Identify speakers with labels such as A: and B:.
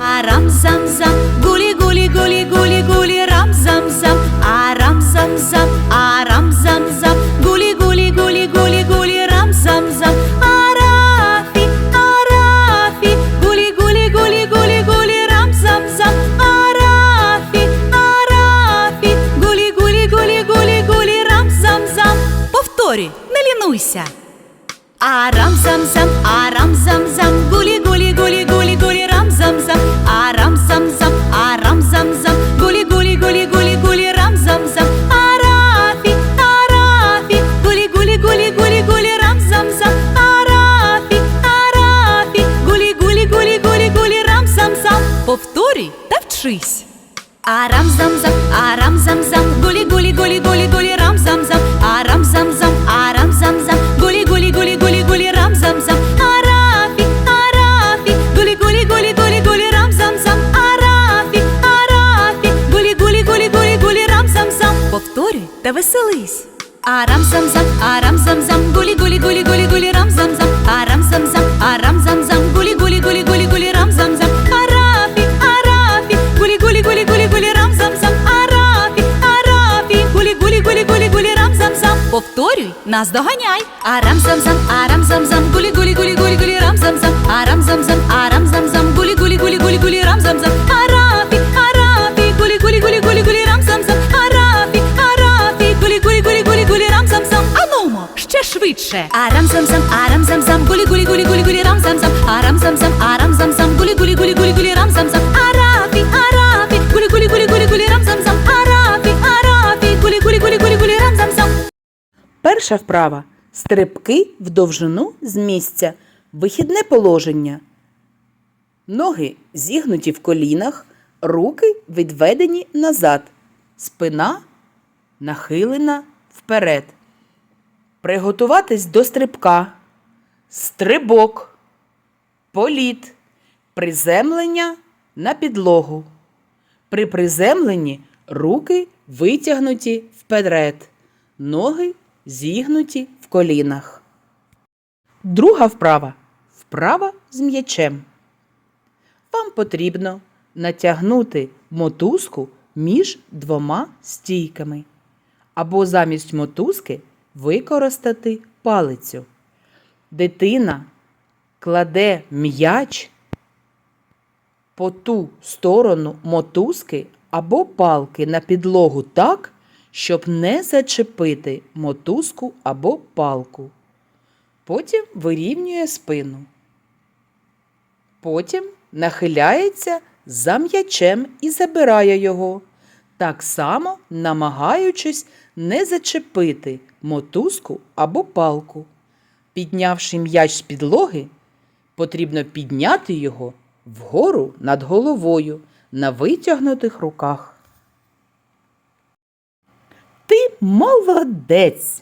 A: Арам-зам-зам, гулі-гулі-гулі-гулі, гулі рам-зам-зам, арам-зам-зам, арам-зам-зам, гулі-гулі-гулі-гулі-гулі, рам-зам-зам, арафі, арафі, гулі-гулі-гулі-гулі-гулі, рам-зам-зам, арафі, арафі, гулі-гулі-гулі-гулі-гулі, рам-зам-зам. Повторюй, не лінуйся. Арам зам зам, гулі гулі гулі гулі рам зам зам, арафі, арафі, гулі гулі гулі гулі гулі рам зам зам. Повторюй та веселись. Арам зам зам, гулі гулі гулі гулі гулі рам зам зам, арафі, арафі, гулі гулі гулі гулі гулі рам зам зам. Анумо, ще швидше. Арам зам зам,
B: Перша вправа. Стрибки в довжину з місця. Вихідне положення. Ноги зігнуті в колінах, руки відведені назад. Спина нахилена вперед. Приготуватись до стрибка. Стрибок. Політ. Приземлення на підлогу. При приземленні руки витягнуті вперед, ноги зігнуті в колінах. Друга вправа вправа з м'ячем. Вам потрібно натягнути мотузку між двома стійками, або замість мотузки використати палицю. Дитина кладе м'яч по ту сторону мотузки або палки на підлогу так, щоб не зачепити мотузку або палку. Потім вирівнює спину. Потім нахиляється за м'ячем і забирає його, так само намагаючись не зачепити мотузку або палку. Піднявши м'яч з підлоги, потрібно підняти його вгору над головою на витягнутих руках. молодець!